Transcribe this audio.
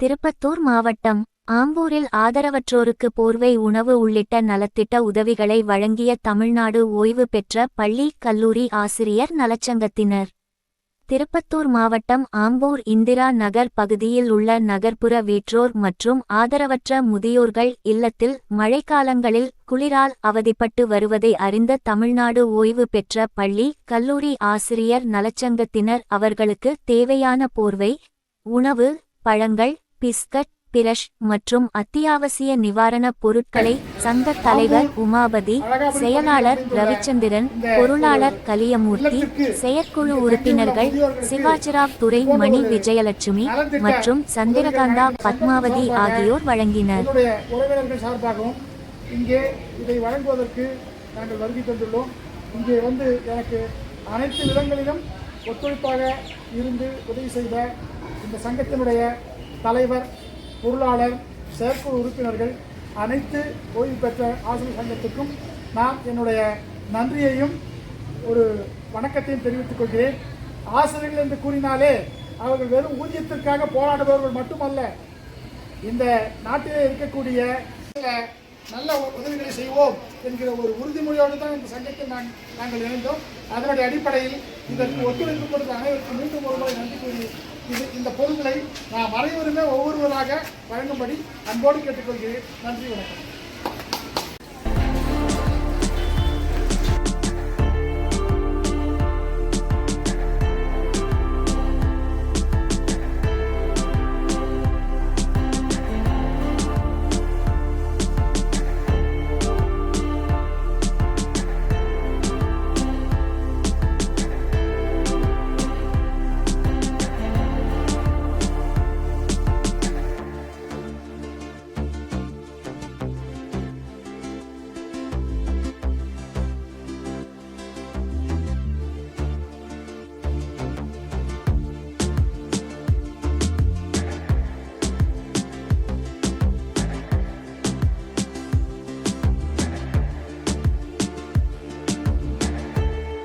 திருப்பத்தூர் மாவட்டம் ஆம்பூரில் ஆதரவற்றோருக்கு போர்வை உணவு உள்ளிட்ட நலத்திட்ட உதவிகளை வழங்கிய தமிழ்நாடு ஓய்வு பெற்ற பள்ளி கல்லூரி ஆசிரியர் நலச்சங்கத்தினர். திருப்பத்தூர் மாவட்டம் ஆம்பூர் இந்திரா நகர் பகுதியில் உள்ள நகர்ப்புற வீற்றோர் மற்றும் ஆதரவற்ற முதியோர்கள் இல்லத்தில் மழைக்காலங்களில் குளிரால் அவதிப்பட்டு வருவதை அறிந்த தமிழ்நாடு ஓய்வு பெற்ற பள்ளி கல்லூரி ஆசிரியர் நலச்சங்கத்தினர் அவர்களுக்கு தேவையான போர்வை உணவு பழங்கள் பிஸ்கட் பிரஷ் மற்றும் அத்தியாவசிய நிவாரணப் பொருட்களை சங்க தலைவர் உமாபதி செயலாளர் ரவிச்சந்திரன் பொருளாளர் கலியமூர்த்தி செயற்குழு உறுப்பினர்கள் சிவாஜிராவ் துரை மணி விஜயலட்சுமி மற்றும் சந்திரகாந்தா பத்மாவதி ஆகியோர் வழங்கினர். இங்கே இதை வழங்குவதற்கு நாங்கள் வருகை தந்துள்ளோம். இங்கே வந்து எனக்கு அனைத்து விதங்களிலும் ஒத்துழைப்பாக இருந்து உதவி செய்த இந்த சங்கத்தினுடைய தலைவர் பொருளாளர் செயற்குழு உறுப்பினர்கள் அனைத்து ஓய்வு பெற்ற ஆசிரியர் சங்கத்துக்கும் நான் என்னுடைய நன்றியையும் ஒரு வணக்கத்தையும் தெரிவித்துக் கொள்கிறேன். ஆசிரியர்கள் என்று கூறினாலே அவர்கள் வெறும் ஊதியத்திற்காக போராடுபவர்கள் மட்டுமல்ல இந்த நாட்டிலே இருக்கக்கூடிய சில நல்ல உதவிகளை செய்வோம் என்கிற ஒரு உறுதிமொழியோடு தான் இந்த சங்கத்தில் நான் நாங்கள் இணைந்தோம். அதனுடைய அடிப்படையில் இதற்கு ஒத்துழைப்பு கொடுத்த அனைவருக்கும் மீண்டும் ஒரு முறை நன்றி கூறி இது இந்த பொருட்களை நாம் அனைவருமே ஒவ்வொருவராக வழங்கும்படி அன்போடு கேட்டுக்கொள்கிறேன். நன்றி வணக்கம்.